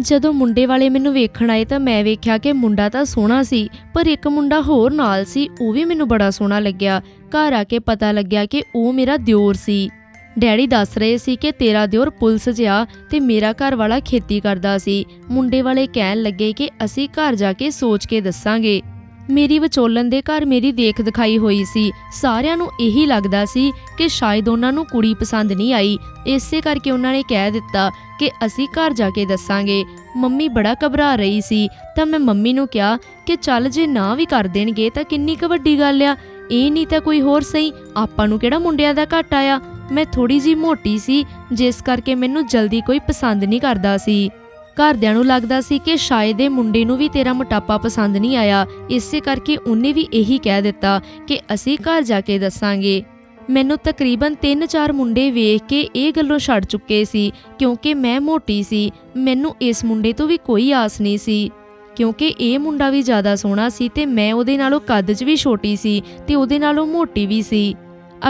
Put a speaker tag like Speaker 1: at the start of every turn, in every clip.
Speaker 1: ਜਦੋਂ ਮੁੰਡੇ ਵਾਲੇ ਮੈਨੂੰ ਵੇਖਣ ਆਏ ਤਾਂ ਮੈਂ ਵੇਖਿਆ ਕਿ ਮੁੰਡਾ ਤਾਂ ਸੋਹਣਾ ਸੀ, ਪਰ ਇੱਕ ਮੁੰਡਾ ਹੋਰ ਨਾਲ ਸੀ, ਉਹ ਵੀ ਮੈਨੂੰ ਬੜਾ ਸੋਹਣਾ ਲੱਗਿਆ। ਘਰ ਆ ਕੇ ਪਤਾ ਲੱਗਿਆ ਕਿ ਉਹ ਮੇਰਾ ਦਿਓਰ ਸੀ। ਡੈਡੀ ਦੱਸ ਰਹੇ ਸੀ ਕਿ ਤੇਰਾ ਦਿਓਰ ਪੁਲਿਸ 'ਚ ਤੇ ਮੇਰਾ ਘਰ ਵਾਲਾ ਖੇਤੀ ਕਰਦਾ ਸੀ। ਮੁੰਡੇ ਵਾਲੇ ਕਹਿਣ ਲੱਗੇ ਕਿ ਅਸੀਂ ਘਰ ਜਾ ਕੇ ਸੋਚ ਕੇ ਦੱਸਾਂਗੇ। ਮੇਰੀ ਵਿਚੋਲਨ ਦੇ ਘਰ ਮੇਰੀ ਦੇਖ ਦਿਖਾਈ ਹੋਈ ਸੀ। ਸਾਰਿਆਂ ਨੂੰ ਇਹੀ ਲੱਗਦਾ ਸੀ ਕਿ ਸ਼ਾਇਦ ਉਹਨਾਂ ਨੂੰ ਕੁੜੀ ਪਸੰਦ ਨਹੀਂ ਆਈ। ਇਸੇ ਕਰਕੇ ਉਹਨਾਂ ਨੇ ਕਹਿ ਦਿੱਤਾ ਕਿ ਅਸੀਂ ਘਰ ਜਾ ਕੇ ਦੱਸਾਂਗੇ। ਮੰਮੀ ਬੜਾ ਘਬਰਾ ਰਹੀ ਸੀ। ਤਾਂ ਮੈਂ ਮੰਮੀ ਨੂੰ ਕਿਹਾ ਕਿ ਚੱਲ ਜੇ ਨਾ ਵੀ ਕਰ ਦੇਣਗੇ ਤਾਂ ਕਿੰਨੀ ਕੁ ਵੱਡੀ ਗੱਲ ਆ। ਇਹ ਨਹੀਂ ਤਾਂ ਕੋਈ ਹੋਰ ਸਹੀ। ਆਪਾਂ ਨੂੰ ਕਿਹੜਾ ਮੁੰਡਿਆਂ ਦਾ ਘਾਟਾ ਆ? ਮੈਂ ਥੋੜੀ ਜੀ ਮੋਟੀ ਸੀ, ਜਿਸ ਕਰਕੇ ਮੈਨੂੰ ਜਲਦੀ ਕੋਈ ਪਸੰਦ ਨਹੀਂ ਕਰਦਾ ਸੀ। ਘਰਦਿਆਂ ਨੂੰ ਲੱਗਦਾ ਸੀ ਕਿ ਸ਼ਾਇਦ ਇਹ ਮੁੰਡੇ ਨੂੰ ਵੀ ਤੇਰਾ ਮੋਟਾਪਾ ਪਸੰਦ ਨਹੀਂ ਆਇਆ। ਇਸੇ ਕਰਕੇ ਉਹਨੇ ਵੀ ਇਹੀ ਕਹਿ ਦਿੱਤਾ ਕਿ ਅਸੀਂ ਘਰ ਜਾ ਕੇ ਦੱਸਾਂਗੇ। ਮੈਨੂੰ ਤਕਰੀਬਨ 3-4 ਮੁੰਡੇ ਵੇਖ ਕੇ ਇਹ ਗੱਲੋਂ ਛੱਡ ਚੁੱਕੇ ਸੀ, ਕਿਉਂਕਿ ਮੈਂ ਮੋਟੀ ਸੀ, ਮੈਨੂੰ ਇਸ ਮੁੰਡੇ ਤੋਂ ਵੀ ਕੋਈ ਆਸ ਨਹੀਂ ਸੀ। ਕਿਉਂਕਿ ਇਹ ਮੁੰਡਾ ਵੀ ਜ਼ਿਆਦਾ ਸੋਹਣਾ ਸੀ ਤੇ ਮੈਂ ਉਹਦੇ ਨਾਲੋਂ ਕੱਦ 'ਚ ਵੀ ਛੋਟੀ ਸੀ ਤੇ ਉਹਦੇ ਨਾਲੋਂ ਮੋਟੀ ਵੀ ਸੀ।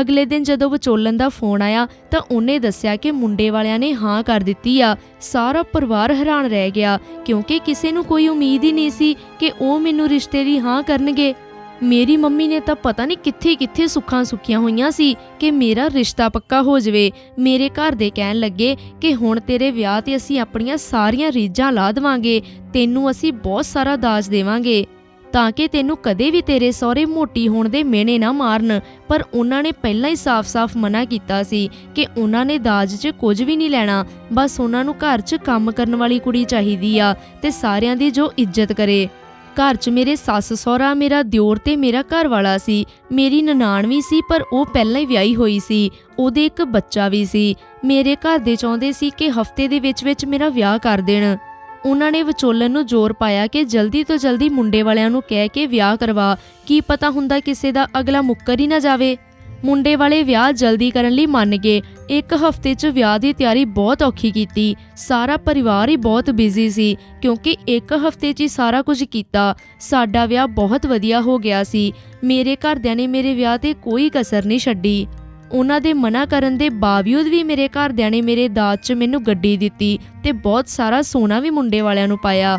Speaker 1: ਅਗਲੇ ਦਿਨ ਜਦੋਂ ਵਿਚੋਲਨ ਦਾ ਫੋਨ ਆਇਆ ਤਾਂ ਉਹਨੇ ਦੱਸਿਆ ਕਿ ਮੁੰਡੇ ਵਾਲਿਆਂ ਨੇ ਹਾਂ ਕਰ ਦਿੱਤੀ ਆ। ਸਾਰਾ ਪਰਿਵਾਰ ਹੈਰਾਨ ਰਹਿ ਗਿਆ ਕਿਉਂਕਿ ਕਿਸੇ ਨੂੰ ਕੋਈ ਉਮੀਦ ਹੀ ਨਹੀਂ ਸੀ ਕਿ ਉਹ ਮੈਨੂੰ ਰਿਸ਼ਤੇ ਦੀ ਹਾਂ ਕਰਨਗੇ। ਮੇਰੀ ਮੰਮੀ ਨੇ ਤਾਂ ਪਤਾ ਨਹੀਂ ਕਿੱਥੇ ਕਿੱਥੇ ਸੁੱਖਾਂ ਸੁੱਖੀਆਂ ਹੋਈਆਂ ਸੀ ਕਿ ਮੇਰਾ ਰਿਸ਼ਤਾ ਪੱਕਾ ਹੋ ਜਾਵੇ। ਮੇਰੇ ਘਰ ਦੇ ਕਹਿਣ ਲੱਗੇ ਕਿ ਹੁਣ ਤੇਰੇ ਵਿਆਹ ਤੇ ਅਸੀਂ ਆਪਣੀਆਂ ਸਾਰੀਆਂ ਰੀਝਾਂ ਲਾ ਦੇਵਾਂਗੇ, ਤੈਨੂੰ ਅਸੀਂ ਬਹੁਤ ਸਾਰਾ ਦਾਜ ਦੇਵਾਂਗੇ। ਤਾਂ ਕਿ ਤੈਨੂੰ ਕਦੇ ਵੀ ਤੇਰੇ ਸਹੁਰੇ ਮੋਟੀ ਹੋਣ ਦੇ ਮਿਹਣੇ ਨਾ ਮਾਰਨ। ਪਰ ਉਹਨਾਂ ਨੇ ਪਹਿਲਾਂ ਹੀ ਸਾਫ਼-ਸਾਫ਼ ਮਨਾ ਕੀਤਾ ਸੀ ਕਿ ਉਹਨਾਂ ਨੇ ਦਾਜ 'ਚ ਕੁਝ ਵੀ ਨਹੀਂ ਲੈਣਾ। ਬਸ ਉਹਨਾਂ ਨੂੰ ਘਰ 'ਚ ਕੰਮ ਕਰਨ ਵਾਲੀ ਕੁੜੀ ਚਾਹੀਦੀ ਆ ਤੇ ਸਾਰਿਆਂ ਦੀ ਜੋ ਇੱਜ਼ਤ ਕਰੇ। ਘਰ 'ਚ ਮੇਰੇ ਸੱਸ ਸਹੁਰਾ, ਮੇਰਾ ਦਿਓਰ ਤੇ ਮੇਰਾ ਘਰ ਵਾਲਾ ਸੀ। ਮੇਰੀ ਨਨਾਣ ਵੀ ਸੀ, ਪਰ ਉਹ ਪਹਿਲਾਂ ਹੀ ਵਿਆਹੀ ਹੋਈ ਸੀ। ਉਹਦੇ ਇੱਕ ਬੱਚਾ ਵੀ ਸੀ। ਮੇਰੇ ਘਰ ਦੇ ਚਾਹੁੰਦੇ ਸੀ ਕਿ ਹਫ਼ਤੇ ਦੇ ਵਿੱਚ-ਵਿੱਚ ਮੇਰਾ ਵਿਆਹ ਕਰ ਦੇਣ। ਉਹਨਾਂ ਨੇ ਵਿਚੋਲਨ ਨੂੰ ਜ਼ੋਰ ਪਾਇਆ ਕਿ ਜਲਦੀ ਤੋਂ ਜਲਦੀ ਮੁੰਡੇ ਵਾਲਿਆਂ ਨੂੰ ਕਹਿ ਕੇ ਵਿਆਹ ਕਰਵਾ। ਕੀ ਪਤਾ ਹੁੰਦਾ ਕਿਸੇ ਦਾ ਅਗਲਾ ਮੁੱਕਰ ਹੀ ਨਾ ਜਾਵੇ। ਮੁੰਡੇ ਵਾਲੇ ਵਿਆਹ ਜਲਦੀ ਕਰਨ ਲਈ ਮੰਨ ਗਏ। ਇੱਕ ਹਫ਼ਤੇ 'ਚ ਵਿਆਹ ਦੀ ਤਿਆਰੀ ਬਹੁਤ ਔਖੀ ਕੀਤੀ। ਸਾਰਾ ਪਰਿਵਾਰ ਹੀ ਬਹੁਤ ਬਿਜ਼ੀ ਸੀ, ਕਿਉਂਕਿ ਇੱਕ ਹਫ਼ਤੇ 'ਚ ਹੀ ਸਾਰਾ ਕੁਝ ਕੀਤਾ। ਸਾਡਾ ਵਿਆਹ ਬਹੁਤ ਵਧੀਆ ਹੋ ਗਿਆ ਸੀ। ਮੇਰੇ ਘਰਦਿਆਂ ਨੇ ਮੇਰੇ ਵਿਆਹ ਤੇ ਕੋਈ ਕਸਰ ਨਹੀਂ ਛੱਡੀ। ਉਹਨਾਂ ਦੇ ਮਨਾ ਕਰਨ ਦੇ ਬਾਵਜੂਦ ਵੀ ਮੇਰੇ ਘਰਦਿਆਂ ਨੇ ਮੇਰੇ ਦਾਜ 'ਚ ਮੈਨੂੰ ਗੱਡੀ ਦਿੱਤੀ ਤੇ ਬਹੁਤ ਸਾਰਾ ਸੋਨਾ ਵੀ ਮੁੰਡੇ ਵਾਲਿਆਂ ਨੂੰ ਪਾਇਆ।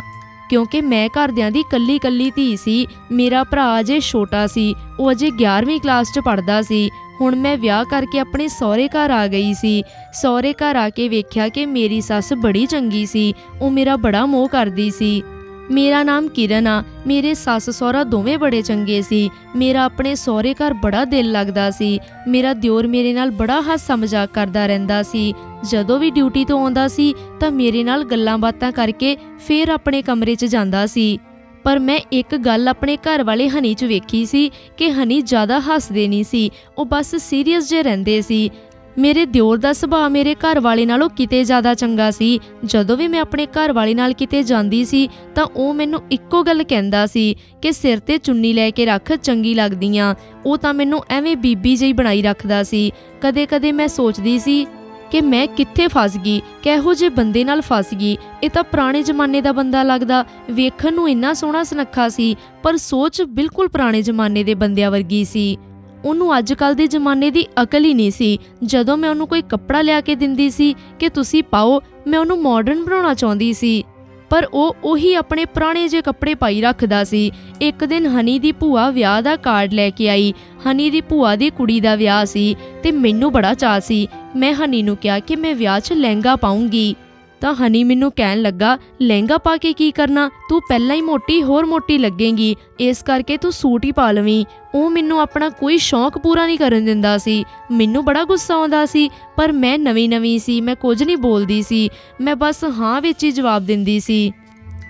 Speaker 1: ਕਿਉਂਕਿ ਮੈਂ ਘਰਦਿਆਂ ਦੀ ਕੱਲੀ ਕੱਲੀ ਧੀ ਸੀ, ਮੇਰਾ ਭਰਾ ਅਜੇ ਛੋਟਾ ਸੀ, ਉਹ ਅਜੇ 11ਵੀਂ ਕਲਾਸ 'ਚ ਪੜ੍ਹਦਾ ਸੀ। ਹੁਣ ਮੈਂ ਵਿਆਹ ਕਰਕੇ ਆਪਣੇ ਸਹੁਰੇ ਘਰ ਆ ਗਈ ਸੀ। ਸਹੁਰੇ ਘਰ ਆ ਕੇ ਵੇਖਿਆ ਕਿ ਮੇਰੀ ਸੱਸ ਬੜੀ ਚੰਗੀ ਸੀ, ਉਹ ਮੇਰਾ ਬੜਾ ਮੋਹ ਕਰਦੀ ਸੀ। ਮੇਰਾ ਨਾਮ ਕਿਰਨ ਆ। ਮੇਰੇ ਸੱਸ ਸਹੁਰਾ ਦੋਵੇਂ ਬੜੇ ਚੰਗੇ ਸੀ। ਮੇਰਾ ਆਪਣੇ ਸਹੁਰੇ ਘਰ ਬੜਾ ਦਿਲ ਲੱਗਦਾ ਸੀ। ਮੇਰਾ ਦਿਓਰ ਮੇਰੇ ਨਾਲ ਬੜਾ ਹਾਸਾ ਮਜ਼ਾਕ ਕਰਦਾ ਰਹਿੰਦਾ ਸੀ। ਜਦੋਂ ਵੀ ਡਿਊਟੀ ਤੋਂ ਆਉਂਦਾ ਸੀ, ਤਾਂ ਮੇਰੇ ਨਾਲ ਗੱਲਾਂ ਬਾਤਾਂ ਕਰਕੇ ਫੇਰ ਆਪਣੇ ਕਮਰੇ 'ਚ ਜਾਂਦਾ ਸੀ। ਪਰ ਮੈਂ ਇੱਕ ਗੱਲ ਆਪਣੇ ਘਰ ਵਾਲੇ ਹਨੀ 'ਚ ਵੇਖੀ ਸੀ ਕਿ ਹਨੀ ਜ਼ਿਆਦਾ ਹੱਸਦੇ ਨਹੀਂ ਸੀ। ਉਹ ਬਸ ਸੀਰੀਅਸ ਜੇ ਰਹਿੰਦੇ ਸੀ। ਮੇਰੇ ਦਿਓਰ ਦਾ ਸੁਭਾਅ ਮੇਰੇ ਘਰ ਵਾਲੇ ਨਾਲੋਂ ਕਿਤੇ ਜ਼ਿਆਦਾ ਚੰਗਾ ਸੀ। ਜਦੋਂ ਵੀ ਮੈਂ ਆਪਣੇ ਘਰ ਵਾਲੇ ਨਾਲ ਕਿਤੇ ਜਾਂਦੀ ਸੀ, ਤਾਂ ਉਹ ਮੈਨੂੰ ਇੱਕੋ ਗੱਲ ਕਹਿੰਦਾ ਸੀ ਕਿ ਸਿਰ ਤੇ ਚੁੰਨੀ ਲੈ ਕੇ ਰੱਖ, ਚੰਗੀ ਲੱਗਦੀਆਂ। ਉਹ ਤਾਂ ਮੈਨੂੰ ਐਵੇਂ ਬੀਬੀ ਜਿਹੀ ਬਣਾਈ ਰੱਖਦਾ ਸੀ। ਕਦੇ-ਕਦੇ ਮੈਂ ਸੋਚਦੀ ਸੀ ਕਿ ਮੈਂ ਕਿੱਥੇ ਫਸ ਗਈ, ਕਿਹੋ ਜਿਹੇ ਬੰਦੇ ਨਾਲ ਫਸ ਗਈ। ਇਹ ਤਾਂ ਪੁਰਾਣੇ ਜ਼ਮਾਨੇ ਦਾ ਬੰਦਾ ਲੱਗਦਾ। ਵੇਖਣ ਨੂੰ ਇੰਨਾ ਸੋਹਣਾ ਸੁਨੱਖਾ ਸੀ, ਪਰ ਸੋਚ ਬਿਲਕੁਲ ਪੁਰਾਣੇ ਜ਼ਮਾਨੇ ਦੇ ਬੰਦਿਆਂ ਵਰਗੀ ਸੀ। ਉਹਨੂੰ ਅੱਜ ਕੱਲ ਦੇ ਜ਼ਮਾਨੇ ਦੀ ਅਕਲ ਹੀ ਨਹੀਂ ਸੀ। ਜਦੋਂ ਮੈਂ ਉਹਨੂੰ ਕੋਈ ਕੱਪੜਾ ਲਿਆ ਕੇ ਦਿੰਦੀ ਸੀ ਕਿ ਤੁਸੀਂ ਪਾਓ, ਮੈਂ ਉਹਨੂੰ ਮਾਡਰਨ ਬਣਾਉਣਾ ਚਾਹੁੰਦੀ ਸੀ। ਪਰ ਉਹ ਉਹੀ ਆਪਣੇ ਪੁਰਾਣੇ ਜਿਹੇ ਕੱਪੜੇ ਪਾਈ ਰੱਖਦਾ ਸੀ। ਇੱਕ ਦਿਨ ਹਨੀ ਦੀ ਭੂਆ ਵਿਆਹ ਦਾ ਕਾਰਡ ਲੈ ਕੇ ਆਈ। ਹਨੀ ਦੀ ਭੂਆ ਦੀ ਕੁੜੀ ਦਾ ਵਿਆਹ ਸੀ ਤੇ ਮੈਨੂੰ ਬੜਾ ਚਾਅ ਸੀ। ਮੈਂ ਹਨੀ ਨੂੰ ਕਿਹਾ ਕਿ ਮੈਂ ਵਿਆਹ 'ਚ ਲਹਿੰਗਾ ਪਾਉਂਗੀ ਤਾਂ ਹਨੀ ਮੈਨੂੰ ਕਹਿਣ ਲੱਗਾ, ਲਹਿੰਗਾ ਪਾ ਕੇ ਕੀ ਕਰਨਾ? ਤੂੰ ਪਹਿਲਾਂ ਹੀ ਮੋਟੀ, ਹੋਰ ਮੋਟੀ ਲੱਗੇਂਗੀ। ਇਸ ਕਰਕੇ ਤੂੰ ਸੂਟ ਹੀ ਪਾ ਲਵੀਂ। ਉਹ ਮੈਨੂੰ ਆਪਣਾ ਕੋਈ ਸ਼ੌਂਕ ਪੂਰਾ ਨਹੀਂ ਕਰਨ ਦਿੰਦਾ ਸੀ। ਮੈਨੂੰ ਬੜਾ ਗੁੱਸਾ ਆਉਂਦਾ ਸੀ, ਪਰ ਮੈਂ ਨਵੀਂ ਨਵੀਂ ਸੀ, ਮੈਂ ਕੁਝ ਨਹੀਂ ਬੋਲਦੀ ਸੀ। ਮੈਂ ਬਸ ਹਾਂ ਵਿੱਚ ਹੀ ਜਵਾਬ ਦਿੰਦੀ ਸੀ।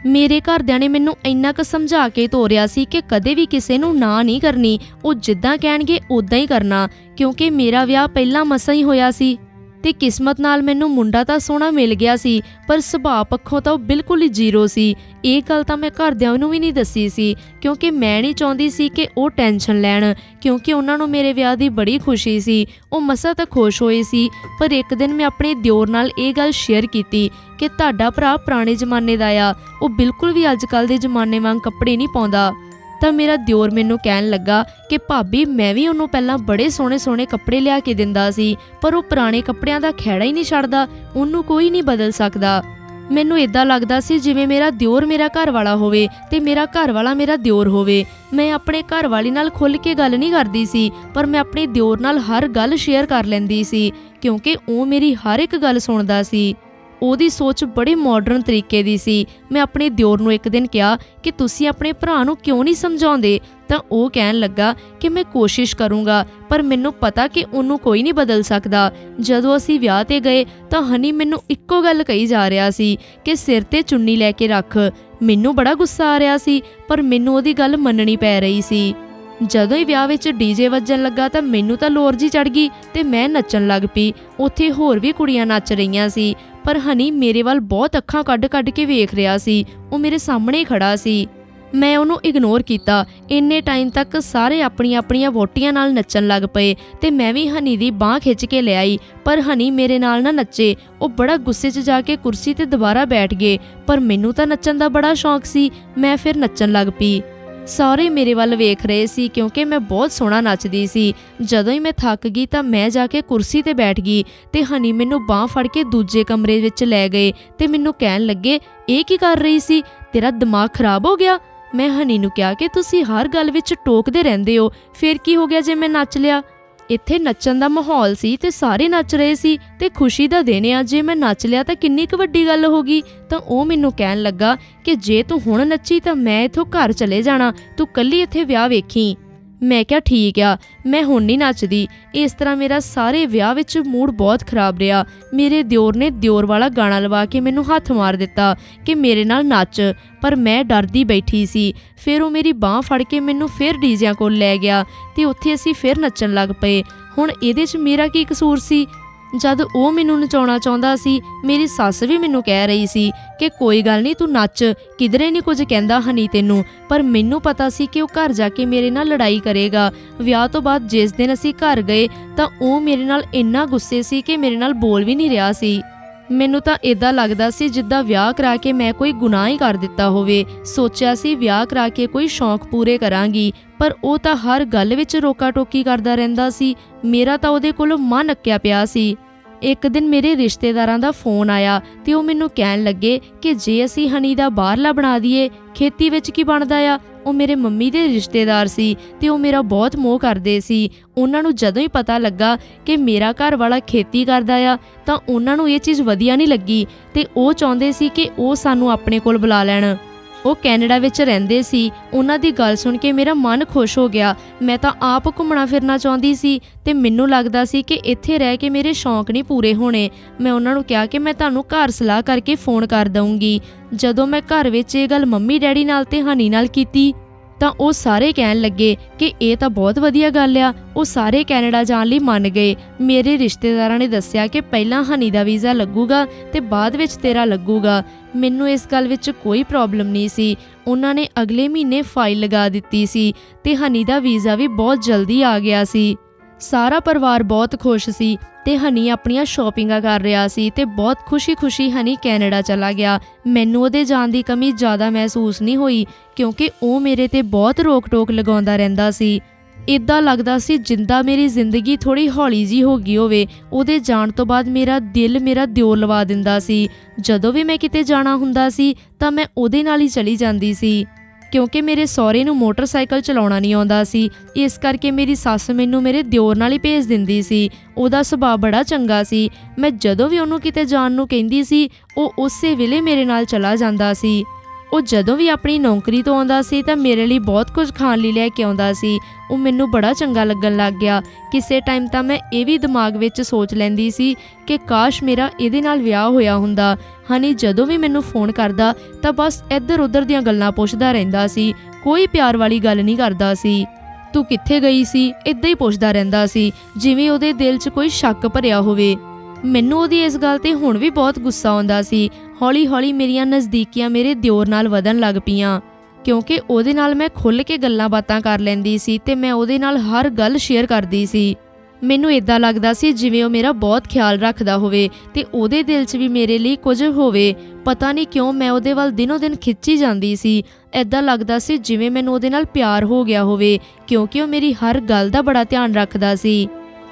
Speaker 1: ਮੇਰੇ ਘਰਦਿਆਂ ਨੇ ਮੈਨੂੰ ਇੰਨਾ ਕੁ ਸਮਝਾ ਕੇ ਤੋਰਿਆ ਸੀ ਕਿ ਕਦੇ ਵੀ ਕਿਸੇ ਨੂੰ ਨਾ ਨਹੀਂ ਕਰਨੀ। ਉਹ ਜਿੱਦਾਂ ਕਹਿਣਗੇ ਉਦਾਂ ਹੀ ਕਰਨਾ। ਕਿਉਂਕਿ ਮੇਰਾ ਵਿਆਹ ਪਹਿਲਾਂ ਮਸਾਂ ਹੀ ਹੋਇਆ ਸੀ। ਤੇ ਕਿਸਮਤ ਨਾਲ ਮੈਨੂੰ ਮੁੰਡਾ ਤਾਂ ਸੋਹਣਾ ਮਿਲ ਗਿਆ ਸੀ, ਪਰ ਸੁਭਾਅ ਪੱਖੋਂ ਤਾਂ ਉਹ ਬਿਲਕੁਲ ਹੀ ਜ਼ੀਰੋ ਸੀ। ਇਹ ਗੱਲ ਤਾਂ ਮੈਂ ਘਰਦਿਆਂ ਨੂੰ ਵੀ ਨਹੀਂ ਦੱਸੀ ਸੀ, ਕਿਉਂਕਿ ਮੈਂ ਨਹੀਂ ਚਾਹੁੰਦੀ ਸੀ ਕਿ ਉਹ ਟੈਨਸ਼ਨ ਲੈਣ, ਕਿਉਂਕਿ ਉਹਨਾਂ ਨੂੰ ਮੇਰੇ ਵਿਆਹ ਦੀ ਬੜੀ ਖੁਸ਼ੀ ਸੀ। ਉਹ ਮਸਾ ਤਾਂ ਖੁਸ਼ ਹੋਏ ਸੀ, ਪਰ ਇੱਕ ਦਿਨ ਮੈਂ ਆਪਣੇ ਦਿਓਰ ਨਾਲ ਇਹ ਗੱਲ ਸ਼ੇਅਰ ਕੀਤੀ ਕਿ ਤੁਹਾਡਾ ਭਰਾ ਪੁਰਾਣੇ ਜ਼ਮਾਨੇ ਦਾ ਆ। ਉਹ ਬਿਲਕੁਲ ਵੀ ਅੱਜ ਕੱਲ ਦੇ ਜ਼ਮਾਨੇ ਵਾਂਗ ਕੱਪੜੇ ਨਹੀਂ ਪਾਉਂਦਾ। ਤਾਂ ਮੇਰਾ ਦਿਓਰ ਮੈਨੂੰ ਕਹਿਣ ਲੱਗਾ ਕਿ ਭਾਬੀ, ਮੈਂ ਵੀ ਉਹਨੂੰ ਪਹਿਲਾਂ ਬੜੇ ਸੋਹਣੇ ਸੋਹਣੇ ਕੱਪੜੇ ਲਿਆ ਕੇ ਦਿੰਦਾ ਸੀ, ਪਰ ਉਹ ਪੁਰਾਣੇ ਕੱਪੜਿਆਂ ਦਾ ਖਹਿੜਾ ਹੀ ਨਹੀਂ ਛੱਡਦਾ, ਉਹਨੂੰ ਕੋਈ ਨਹੀਂ ਬਦਲ ਸਕਦਾ। ਮੈਨੂੰ ਇਦਾਂ ਲੱਗਦਾ ਸੀ ਜਿਵੇਂ ਮੇਰਾ ਦਿਓਰ ਮੇਰਾ ਘਰ ਵਾਲਾ ਹੋਵੇ ਤੇ ਮੇਰਾ ਘਰ ਵਾਲਾ ਮੇਰਾ ਦਿਓਰ ਹੋਵੇ। ਮੈਂ ਆਪਣੇ ਘਰ ਵਾਲੀ ਨਾਲ ਖੁੱਲ ਕੇ ਗੱਲ ਨਹੀਂ ਕਰਦੀ ਸੀ, ਪਰ ਮੈਂ ਆਪਣੇ ਦਿਓਰ ਨਾਲ ਹਰ ਗੱਲ ਸ਼ੇਅਰ ਕਰ ਲੈਂਦੀ ਸੀ, ਕਿਉਂਕਿ ਉਹ ਮੇਰੀ ਹਰ ਇੱਕ ਗੱਲ ਸੁਣਦਾ ਸੀ। ਉਹਦੀ ਸੋਚ ਬੜੇ ਮਾਡਰਨ ਤਰੀਕੇ ਦੀ ਸੀ। ਮੈਂ ਆਪਣੇ ਦਿਓਰ ਨੂੰ ਇੱਕ ਦਿਨ ਕਿਹਾ ਕਿ ਤੁਸੀਂ ਆਪਣੇ ਭਰਾ ਨੂੰ ਕਿਉਂ ਨਹੀਂ ਸਮਝਾਉਂਦੇ? ਤਾਂ ਉਹ ਕਹਿਣ ਲੱਗਾ ਕਿ ਮੈਂ ਕੋਸ਼ਿਸ਼ ਕਰੂੰਗਾ, ਪਰ ਮੈਨੂੰ ਪਤਾ ਕਿ ਉਹਨੂੰ ਕੋਈ ਨਹੀਂ ਬਦਲ ਸਕਦਾ। ਜਦੋਂ ਅਸੀਂ ਵਿਆਹ ਤੇ ਗਏ, ਤਾਂ ਹਨੀ ਮੈਨੂੰ ਇੱਕੋ ਗੱਲ ਕਹੀ ਜਾ ਰਿਹਾ ਸੀ ਕਿ ਸਿਰ ਤੇ ਚੁੰਨੀ ਲੈ ਕੇ ਰੱਖ। ਮੈਨੂੰ ਬੜਾ ਗੁੱਸਾ ਆ ਰਿਹਾ ਸੀ, ਪਰ ਮੈਨੂੰ ਉਹਦੀ ਗੱਲ ਮੰਨਣੀ ਪੈ ਰਹੀ ਸੀ। ਜਦੋਂ ਹੀ ਵਿਆਹ ਵਿੱਚ ਡੀਜੇ ਵੱਜਣ ਲੱਗਾ ਤਾਂ ਮੈਨੂੰ ਤਾਂ ਲੋਰ ਜੀ ਚੜ ਗਈ ਤੇ ਮੈਂ ਨੱਚਣ ਲੱਗ ਪਈ। ਉੱਥੇ ਹੋਰ ਵੀ ਕੁੜੀਆਂ ਨੱਚ ਰਹੀਆਂ ਸੀ, ਪਰ ਹਨੀ ਮੇਰੇ ਵੱਲ ਬਹੁਤ ਅੱਖਾਂ ਕੱਢ-ਕੱਢ ਕੇ ਵੇਖ ਰਿਹਾ ਸੀ। ਉਹ ਮੇਰੇ ਸਾਹਮਣੇ ਹੀ ਖੜਾ ਸੀ। ਮੈਂ ਉਹਨੂੰ ਇਗਨੋਰ ਕੀਤਾ। ਇੰਨੇ ਟਾਈਮ ਤੱਕ ਸਾਰੇ ਆਪਣੀਆਂ-ਆਪਣੀਆਂ ਵੋਟੀਆਂ ਨਾਲ ਨੱਚਣ ਲੱਗ ਪਏ ਤੇ ਮੈਂ ਵੀ ਹਨੀ ਦੀ ਬਾਹ ਖਿੱਚ ਕੇ ਲਿਆਈ ਪਰ ਹਨੀ ਮੇਰੇ ਨਾਲ ਨਾ ਨੱਚੇ। ਉਹ ਬੜਾ ਗੁੱਸੇ 'ਚ ਜਾ ਕੇ ਕੁਰਸੀ ਤੇ ਦੁਬਾਰਾ ਬੈਠ ਗਏ। ਪਰ ਮੈਨੂੰ ਤਾਂ ਨੱਚਣ ਦਾ ਬੜਾ ਸ਼ੌਂਕ ਸੀ। ਮੈਂ ਫਿਰ ਨੱਚਣ ਲੱਗ ਪਈ। ਸਾਰੇ ਮੇਰੇ ਵੱਲ ਵੇਖ ਰਹੇ ਸੀ ਕਿਉਂਕਿ ਮੈਂ ਬਹੁਤ ਸੋਹਣਾ ਨੱਚਦੀ ਸੀ। ਜਦੋਂ ਹੀ ਮੈਂ ਥੱਕ ਗਈ ਤਾਂ ਮੈਂ ਜਾ ਕੇ ਕੁਰਸੀ ਤੇ ਬੈਠ ਗਈ ਤੇ ਹਨੀ ਮੈਨੂੰ ਬਾਹ ਫੜ ਕੇ ਦੂਜੇ ਕਮਰੇ ਵਿੱਚ ਲੈ ਗਏ ਤੇ ਮੈਨੂੰ ਕਹਿਣ ਲੱਗੇ, ਇਹ ਕੀ ਕਰ ਰਹੀ ਸੀ? ਤੇਰਾ ਦਿਮਾਗ ਖਰਾਬ ਹੋ ਗਿਆ? ਮੈਂ ਹਨੀ ਨੂੰ ਕਿਹਾ ਕਿ, ਤੁਸੀਂ ਹਰ ਗੱਲ ਵਿੱਚ ਟੋਕਦੇ ਰਹਿੰਦੇ ਹੋ। ਫਿਰ ਕੀ ਹੋ ਗਿਆ ਜੇ ਮੈਂ ਨੱਚ ਲਿਆ? ਇੱਥੇ ਨੱਚਣ ਦਾ ਮਾਹੌਲ ਸੀ ਤੇ ਸਾਰੇ ਨੱਚ ਰਹੇ ਸੀ ਤੇ ਖੁਸ਼ੀ ਦਾ ਦਿਨ ਆ। ਜੇ ਮੈਂ ਨੱਚ ਲਿਆ ਤਾਂ ਕਿੰਨੀ ਕੁ ਵੱਡੀ ਗੱਲ ਹੋ ਗਈ। ਤਾਂ ਉਹ ਮੈਨੂੰ ਕਹਿਣ ਲੱਗਾ ਕਿ ਜੇ ਤੂੰ ਹੁਣ ਨੱਚੀ ਤਾਂ ਮੈਂ ਇਥੋਂ ਘਰ ਚਲੇ ਜਾਣਾ। ਤੂੰ ਕੱਲੀ ਇੱਥੇ ਵਿਆਹ ਵੇਖੀ। ਮੈਂ ਕਿਹਾ, ਠੀਕ ਆ, ਮੈਂ ਹੁਣ ਨਹੀਂ ਨੱਚਦੀ। ਇਸ ਤਰ੍ਹਾਂ ਮੇਰਾ ਸਾਰੇ ਵਿਆਹ ਵਿੱਚ ਮੂਡ ਬਹੁਤ ਖਰਾਬ ਰਿਹਾ। ਮੇਰੇ ਦਿਓਰ ਨੇ ਦਿਓਰ ਵਾਲਾ ਗਾਣਾ ਲਵਾ ਕੇ ਮੈਨੂੰ ਹੱਥ ਮਾਰ ਦਿੱਤਾ ਕਿ ਮੇਰੇ ਨਾਲ ਨੱਚ। ਪਰ ਮੈਂ ਡਰਦੀ ਬੈਠੀ ਸੀ। ਫਿਰ ਉਹ ਮੇਰੀ ਬਾਹ ਫੜ ਕੇ ਮੈਨੂੰ ਫਿਰ ਡੀਜਿਆਂ ਕੋਲ ਲੈ ਗਿਆ ਤੇ ਉੱਥੇ ਅਸੀਂ ਫਿਰ ਨੱਚਣ ਲੱਗ ਪਏ। ਹੁਣ ਇਹਦੇ 'ਚ ਮੇਰਾ ਕੀ ਕਸੂਰ ਸੀ? ਜਦ ਉਹ ਮੈਨੂੰ ਨਚਾਉਣਾ ਚਾਹੁੰਦਾ ਸੀ, ਮੇਰੀ ਸੱਸ ਵੀ ਮੈਨੂੰ ਕਹਿ ਰਹੀ ਸੀ ਕਿ ਕੋਈ ਗੱਲ ਨਹੀਂ, ਤੂੰ ਨੱਚ। ਕਿਧਰੇ ਨਹੀਂ ਕੁਝ ਕਹਿੰਦਾ ਹਨੀ ਤੈਨੂੰ, ਪਰ ਮੈਨੂੰ ਪਤਾ ਸੀ ਕਿ ਉਹ ਘਰ ਜਾ ਕੇ ਮੇਰੇ ਨਾਲ ਲੜਾਈ ਕਰੇਗਾ। ਵਿਆਹ ਤੋਂ ਬਾਅਦ ਜਿਸ ਦਿਨ ਅਸੀਂ ਘਰ ਗਏ, ਤਾਂ ਉਹ ਮੇਰੇ ਨਾਲ ਇੰਨਾ ਗੁੱਸੇ ਸੀ ਕਿ ਮੇਰੇ ਨਾਲ ਬੋਲ ਵੀ ਨਹੀਂ ਰਿਹਾ ਸੀ। ਮੈਨੂੰ ਤਾਂ ਇਦਾਂ ਲੱਗਦਾ ਸੀ ਜਿੱਦਾਂ ਵਿਆਹ ਕਰਾ ਕੇ ਮੈਂ ਕੋਈ ਗੁਨਾਹ ਹੀ ਕਰ ਦਿੱਤਾ ਹੋਵੇ। ਸੋਚਿਆ ਸੀ ਵਿਆਹ ਕਰਾ ਕੇ ਕੋਈ ਸ਼ੌਂਕ ਪੂਰੇ ਕਰਾਂਗੀ, ਪਰ ਉਹ ਤਾਂ ਹਰ ਗੱਲ ਵਿੱਚ ਰੋਕਾ ਟੋਕੀ ਕਰਦਾ ਰਹਿੰਦਾ ਸੀ। ਮੇਰਾ ਤਾਂ ਉਹਦੇ ਕੋਲੋਂ ਮਨ ਅੱਕਿਆ ਪਿਆ ਸੀ। ਇੱਕ ਦਿਨ ਮੇਰੇ ਰਿਸ਼ਤੇਦਾਰਾਂ ਦਾ ਫੋਨ ਆਇਆ ਤੇ ਉਹ ਮੈਨੂੰ ਕਹਿਣ ਲੱਗੇ ਕਿ ਜੇ ਅਸੀਂ ਹਨੀ ਦਾ ਬਾਹਰਲਾ ਬਣਾ ਦਈਏ, ਖੇਤੀ ਵਿੱਚ ਕੀ ਬਣਦਾ ਆ? ਉਹ ਮੇਰੇ ਮੰਮੀ ਦੇ ਰਿਸ਼ਤੇਦਾਰ ਸੀ ਤੇ ਉਹ ਮੇਰਾ ਬਹੁਤ ਮੋਹ ਕਰਦੇ ਸੀ। ਉਹਨਾਂ ਨੂੰ ਜਦੋਂ ਹੀ ਪਤਾ ਲੱਗਾ ਕਿ ਮੇਰਾ ਘਰ ਵਾਲਾ ਖੇਤੀ ਕਰਦਾ ਆ, ਤਾਂ ਉਹਨਾਂ ਨੂੰ ਇਹ ਚੀਜ਼ ਵਧੀਆ ਨਹੀਂ ਲੱਗੀ ਤੇ ਉਹ ਚਾਹੁੰਦੇ ਸੀ ਕਿ ਉਹ ਸਾਨੂੰ ਆਪਣੇ ਕੋਲ ਬੁਲਾ ਲੈਣ। ਉਹ ਕੈਨੇਡਾ ਵਿੱਚ ਰਹਿੰਦੇ ਸੀ। ਉਹਨਾਂ ਦੀ ਗੱਲ ਸੁਣ ਕੇ ਮੇਰਾ ਮਨ ਖੁਸ਼ ਹੋ ਗਿਆ। ਮੈਂ ਤਾਂ ਆਪ ਘੁੰਮਣਾ ਫਿਰਨਾ ਚਾਹੁੰਦੀ ਸੀ ਤੇ ਮੈਨੂੰ ਲੱਗਦਾ ਸੀ ਕਿ ਇੱਥੇ ਰਹਿ ਕੇ ਮੇਰੇ ਸ਼ੌਂਕ ਨਹੀਂ ਪੂਰੇ ਹੋਣੇ। ਮੈਂ ਉਹਨਾਂ ਨੂੰ ਕਿਹਾ ਕਿ ਮੈਂ ਤੁਹਾਨੂੰ ਘਰ ਸਲਾਹ ਕਰਕੇ ਫੋਨ ਕਰ ਦਊਂਗੀ। ਜਦੋਂ ਮੈਂ ਘਰ ਵਿੱਚ ਇਹ ਗੱਲ ਮੰਮੀ ਡੈਡੀ ਨਾਲ ਤੇ ਹਨੀ ਨਾਲ ਕੀਤੀ ਤਾਂ ਉਹ ਸਾਰੇ ਕਹਿਣ ਲੱਗੇ ਕਿ ਇਹ ਤਾਂ ਬਹੁਤ ਵਧੀਆ ਗੱਲ ਆ। ਉਹ ਸਾਰੇ ਕੈਨੇਡਾ ਜਾਣ ਲਈ ਮੰਨ ਗਏ। ਮੇਰੇ ਰਿਸ਼ਤੇਦਾਰਾਂ ਨੇ ਦੱਸਿਆ ਕਿ ਪਹਿਲਾਂ ਹਨੀ ਦਾ ਵੀਜ਼ਾ ਲੱਗੂਗਾ ਤੇ ਬਾਅਦ ਵਿੱਚ ਤੇਰਾ ਲੱਗੂਗਾ। ਮੈਨੂੰ ਇਸ ਗੱਲ ਵਿੱਚ ਕੋਈ ਪ੍ਰੋਬਲਮ ਨਹੀਂ ਸੀ। ਉਹਨਾਂ ਨੇ ਅਗਲੇ ਮਹੀਨੇ ਫਾਈਲ ਲਗਾ ਦਿੱਤੀ ਸੀ ਤੇ ਹਨੀ ਦਾ ਵੀਜ਼ਾ ਵੀ ਬਹੁਤ ਜਲਦੀ ਆ ਗਿਆ ਸੀ। ਸਾਰਾ ਪਰਿਵਾਰ ਬਹੁਤ ਖੁਸ਼ ਸੀ ਤੇ ਹਨੀ ਆਪਣੀਆਂ ਸ਼ਾਪਿੰਗਾਂ ਕਰ ਰਿਹਾ ਸੀ ਤੇ ਬਹੁਤ ਖੁਸ਼ੀ-ਖੁਸ਼ੀ ਹਨੀ ਕੈਨੇਡਾ ਚਲਾ ਗਿਆ। ਮੈਨੂੰ ਉਹਦੇ ਜਾਣ ਦੀ ਕਮੀ ਜ਼ਿਆਦਾ ਮਹਿਸੂਸ ਨਹੀਂ ਹੋਈ ਕਿਉਂਕਿ ਉਹ ਮੇਰੇ ਤੇ ਬਹੁਤ ਰੋਕ-ਟੋਕ ਲਗਾਉਂਦਾ ਰਹਿੰਦਾ ਸੀ। ਇਦਾਂ ਲੱਗਦਾ ਸੀ ਜਿੰਦਾ ਮੇਰੀ ਜ਼ਿੰਦਗੀ ਥੋੜੀ ਹੌਲੀ ਜੀ ਹੋ ਗਈ ਹੋਵੇ, ਉਹਦੇ ਜਾਣ ਤੋਂ ਬਾਅਦ ਮੇਰਾ ਦਿਲ ਮੇਰਾ ਦਿਓ ਲਵਾ ਦਿੰਦਾ ਸੀ। ਜਦੋਂ ਵੀ ਮੈਂ ਕਿਤੇ ਜਾਣਾ ਹੁੰਦਾ ਸੀ ਤਾਂ ਮੈਂ ਉਹਦੇ ਨਾਲ ਹੀ ਚਲੀ ਜਾਂਦੀ ਸੀ। ਕਿਉਂਕਿ ਮੇਰੇ ਸਹੁਰੇ ਨੂੰ ਮੋਟਰਸਾਈਕਲ ਚਲਾਉਣਾ ਨਹੀਂ ਆਉਂਦਾ ਸੀ। ਇਸ ਕਰਕੇ ਮੇਰੀ ਸੱਸ ਮੈਨੂੰ ਮੇਰੇ ਦਿਓਰ ਨਾਲ ਹੀ ਭੇਜ ਦਿੰਦੀ ਸੀ। ਉਹਦਾ ਸੁਭਾਅ ਬੜਾ ਚੰਗਾ ਸੀ। ਮੈਂ ਜਦੋਂ ਵੀ ਉਹਨੂੰ ਕਿਤੇ ਜਾਣ ਨੂੰ ਕਹਿੰਦੀ ਸੀ, ਉਹ ਉਸੇ ਵੇਲੇ ਮੇਰੇ ਨਾਲ ਚਲਾ ਜਾਂਦਾ ਸੀ। ਉਹ ਜਦੋਂ ਵੀ ਆਪਣੀ ਨੌਕਰੀ ਤੋਂ ਆਉਂਦਾ ਸੀ ਤਾਂ ਮੇਰੇ ਲਈ ਬਹੁਤ ਕੁਝ ਖਾਣ ਲਈ ਲੈ ਕੇ ਆਉਂਦਾ ਸੀ। ਉਹ ਮੈਨੂੰ ਬੜਾ ਚੰਗਾ ਲੱਗਣ ਲੱਗ ਗਿਆ। ਕਿਸੇ ਟਾਈਮ ਤਾਂ ਮੈਂ ਇਹ ਵੀ ਦਿਮਾਗ ਵਿੱਚ ਸੋਚ ਲੈਂਦੀ ਸੀ ਕਿ ਕਾਸ਼ ਮੇਰਾ ਇਹਦੇ ਨਾਲ ਵਿਆਹ ਹੋਇਆ ਹੁੰਦਾ। ਹਨੀ ਜਦੋਂ ਵੀ ਮੈਨੂੰ ਫੋਨ ਕਰਦਾ ਤਾਂ ਬਸ ਇੱਧਰ ਉੱਧਰ ਦੀਆਂ ਗੱਲਾਂ ਪੁੱਛਦਾ ਰਹਿੰਦਾ ਸੀ। ਕੋਈ ਪਿਆਰ ਵਾਲੀ ਗੱਲ ਨਹੀਂ ਕਰਦਾ ਸੀ। ਤੂੰ ਕਿੱਥੇ ਗਈ ਸੀ? ਇਦਾਂ ਹੀ ਪੁੱਛਦਾ ਰਹਿੰਦਾ ਸੀ। ਜਿਵੇਂ ਉਹਦੇ ਦਿਲ 'ਚ ਕੋਈ ਸ਼ੱਕ ਭਰਿਆ ਹੋਵੇ। ਮੈਨੂੰ ਉਹਦੀ ਇਸ ਗੱਲ ਤੇ ਹੁਣ ਵੀ ਬਹੁਤ ਗੁੱਸਾ ਆਉਂਦਾ ਸੀ। ਹੌਲੀ-ਹੌਲੀ ਮੇਰੀਆਂ ਨਜ਼ਦੀਕੀਆਂ ਮੇਰੇ ਦਿਓਰ ਨਾਲ ਵਧਣ ਲੱਗ ਪਈਆਂ। ਕਿਉਂਕਿ ਉਹਦੇ ਨਾਲ ਮੈਂ ਖੁੱਲ੍ਹ ਕੇ ਗੱਲਾਂ ਬਾਤਾਂ ਕਰ ਲੈਂਦੀ ਸੀ ਤੇ ਮੈਂ ਉਹਦੇ ਨਾਲ ਹਰ ਗੱਲ ਸ਼ੇਅਰ ਕਰਦੀ ਸੀ। ਮੈਨੂੰ ਇਦਾਂ ਲੱਗਦਾ ਸੀ ਜਿਵੇਂ ਉਹ ਮੇਰਾ ਬਹੁਤ ਖਿਆਲ ਰੱਖਦਾ ਹੋਵੇ ਤੇ ਉਹਦੇ ਦਿਲ 'ਚ ਵੀ ਮੇਰੇ ਲਈ ਕੁਝ ਹੋਵੇ। ਪਤਾ ਨਹੀਂ ਕਿਉਂ ਮੈਂ ਉਹਦੇ ਵੱਲ ਦਿਨੋ ਦਿਨ ਖਿੱਚੀ ਜਾਂਦੀ ਸੀ। ਐਦਾਂ ਲੱਗਦਾ ਸੀ ਜਿਵੇਂ ਮੈਨੂੰ ਉਹਦੇ ਨਾਲ ਪਿਆਰ ਹੋ ਗਿਆ ਹੋਵੇ, ਕਿਉਂਕਿ ਉਹ ਮੇਰੀ ਹਰ ਗੱਲ ਦਾ ਬੜਾ ਧਿਆਨ ਰੱਖਦਾ ਸੀ।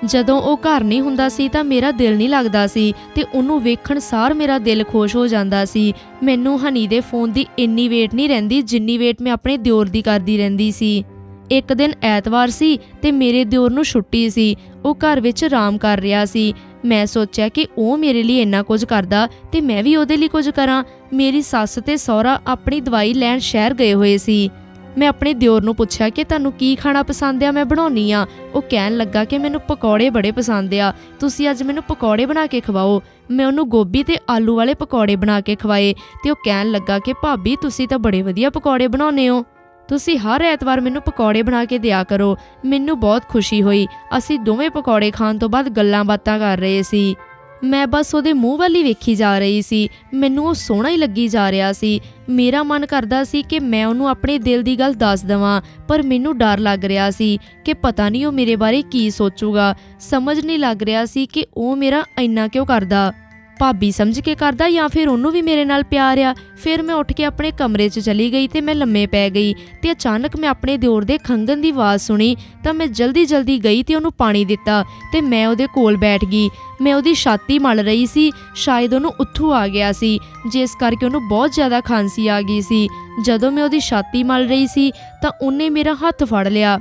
Speaker 1: ਜਦੋਂ ਉਹ ਘਰ ਨਹੀਂ ਹੁੰਦਾ ਸੀ ਤਾਂ ਮੇਰਾ ਦਿਲ ਨਹੀਂ ਲੱਗਦਾ ਸੀ ਤੇ ਉਹਨੂੰ ਵੇਖਣ ਸਾਰ ਮੇਰਾ ਦਿਲ ਖੁਸ਼ ਹੋ ਜਾਂਦਾ ਸੀ। ਮੈਨੂੰ ਹਨੀ ਦੇ ਫੋਨ ਦੀ ਇੰਨੀ ਵੇਟ ਨਹੀਂ ਰਹਿੰਦੀ ਜਿੰਨੀ ਵੇਟ ਮੈਂ ਆਪਣੇ ਦਿਓਰ ਦੀ ਕਰਦੀ ਰਹਿੰਦੀ ਸੀ। ਇੱਕ ਦਿਨ ਐਤਵਾਰ ਸੀ ਤੇ ਮੇਰੇ ਦਿਓਰ ਨੂੰ ਛੁੱਟੀ ਸੀ। ਉਹ ਘਰ ਵਿੱਚ ਆਰਾਮ ਕਰ ਰਿਹਾ ਸੀ। ਮੈਂ ਸੋਚਿਆ ਕਿ ਉਹ ਮੇਰੇ ਲਈ ਇੰਨਾ ਕੁਝ ਕਰਦਾ ਤੇ ਮੈਂ ਵੀ ਉਹਦੇ ਲਈ ਕੁਝ ਕਰਾਂ। ਮੇਰੀ ਸੱਸ ਤੇ ਸਹੁਰਾ ਆਪਣੀ ਦਵਾਈ ਲੈਣ ਸ਼ਹਿਰ ਗਏ ਹੋਏ ਸੀ। ਮੈਂ ਆਪਣੇ ਦਿਓਰ ਨੂੰ ਪੁੱਛਿਆ ਕਿ ਤੁਹਾਨੂੰ ਕੀ ਖਾਣਾ ਪਸੰਦ ਆ, ਮੈਂ ਬਣਾਉਣੀ ਆ। ਉਹ ਕਹਿਣ ਲੱਗਾ ਕਿ ਮੈਨੂੰ ਪਕੌੜੇ ਬੜੇ ਪਸੰਦ ਆ। ਤੁਸੀਂ ਅੱਜ ਮੈਨੂੰ ਪਕੌੜੇ ਬਣਾ ਕੇ ਖਵਾਓ। ਮੈਂ ਉਹਨੂੰ ਗੋਭੀ ਤੇ ਆਲੂ ਵਾਲੇ ਪਕੌੜੇ ਬਣਾ ਕੇ ਖਵਾਏ ਤੇ ਉਹ ਕਹਿਣ ਲੱਗਾ ਕਿ ਭਾਬੀ, ਤੁਸੀਂ ਤਾਂ ਬੜੇ ਵਧੀਆ ਪਕੌੜੇ ਬਣਾਉਂਦੇ ਹੋ। ਤੁਸੀਂ ਹਰ ਐਤਵਾਰ ਮੈਨੂੰ ਪਕੌੜੇ ਬਣਾ ਕੇ ਦਿਆ ਕਰੋ। ਮੈਨੂੰ ਬਹੁਤ ਖੁਸ਼ੀ ਹੋਈ। ਅਸੀਂ ਦੋਵੇਂ ਪਕੌੜੇ ਖਾਣ ਤੋਂ ਬਾਅਦ ਗੱਲਾਂ ਬਾਤਾਂ ਕਰ ਰਹੇ ਸੀ। ਮੈਂ ਬਸ ਉਹਦੇ ਮੂੰਹ ਵੱਲ ਹੀ ਵੇਖੀ ਜਾ ਰਹੀ ਸੀ। ਮੈਨੂੰ ਉਹ ਸੋਹਣਾ ਹੀ ਲੱਗੀ ਜਾ ਰਿਹਾ ਸੀ। ਮੇਰਾ ਮਨ ਕਰਦਾ ਸੀ ਕਿ ਮੈਂ ਉਹਨੂੰ ਆਪਣੇ ਦਿਲ ਦੀ ਗੱਲ ਦੱਸ ਦਵਾਂ, ਪਰ ਮੈਨੂੰ ਡਰ ਲੱਗ ਰਿਹਾ ਸੀ ਕਿ ਪਤਾ ਨਹੀਂ ਉਹ ਮੇਰੇ ਬਾਰੇ ਕੀ ਸੋਚੂਗਾ। ਸਮਝ ਨਹੀਂ ਲੱਗ ਰਿਹਾ ਸੀ ਕਿ ਉਹ ਮੇਰਾ ਇੰਨਾ ਕਿਉਂ ਕਰਦਾ। ਭਾਬੀ ਸਮਝ ਕੇ ਕਰਦਾ ਜਾਂ ਫਿਰ ਉਹਨੂੰ ਵੀ ਮੇਰੇ ਨਾਲ ਪਿਆਰ ਆ? ਫਿਰ ਮੈਂ ਉੱਠ ਕੇ ਆਪਣੇ ਕਮਰੇ 'ਚ ਚਲੀ ਗਈ ਤੇ ਮੈਂ ਲੰਮੇ ਪੈ ਗਈ ਤੇ ਅਚਾਨਕ ਮੈਂ ਆਪਣੇ ਦਿਓਰ ਦੇ ਖੰਗਣ ਦੀ ਆਵਾਜ਼ ਸੁਣੀ ਤਾਂ ਮੈਂ ਜਲਦੀ ਜਲਦੀ ਗਈ ਤੇ ਉਹਨੂੰ ਪਾਣੀ ਦਿੱਤਾ ਤੇ ਮੈਂ ਉਹਦੇ ਕੋਲ ਬੈਠ ਗਈ। ਮੈਂ ਉਹਦੀ ਛਾਤੀ ਮਲ ਰਹੀ ਸੀ, ਸ਼ਾਇਦ ਉਹਨੂੰ ਉੱਥੂ ਆ ਗਿਆ ਸੀ, ਜਿਸ ਕਰਕੇ ਉਹਨੂੰ ਬਹੁਤ ਜ਼ਿਆਦਾ ਖਾਂਸੀ ਆ ਗਈ ਸੀ। ਜਦੋਂ ਮੈਂ ਉਹਦੀ ਛਾਤੀ ਮਲ ਰਹੀ ਸੀ ਤਾਂ ਉਹਨੇ ਮੇਰਾ ਹੱਥ ਫੜ ਲਿਆ।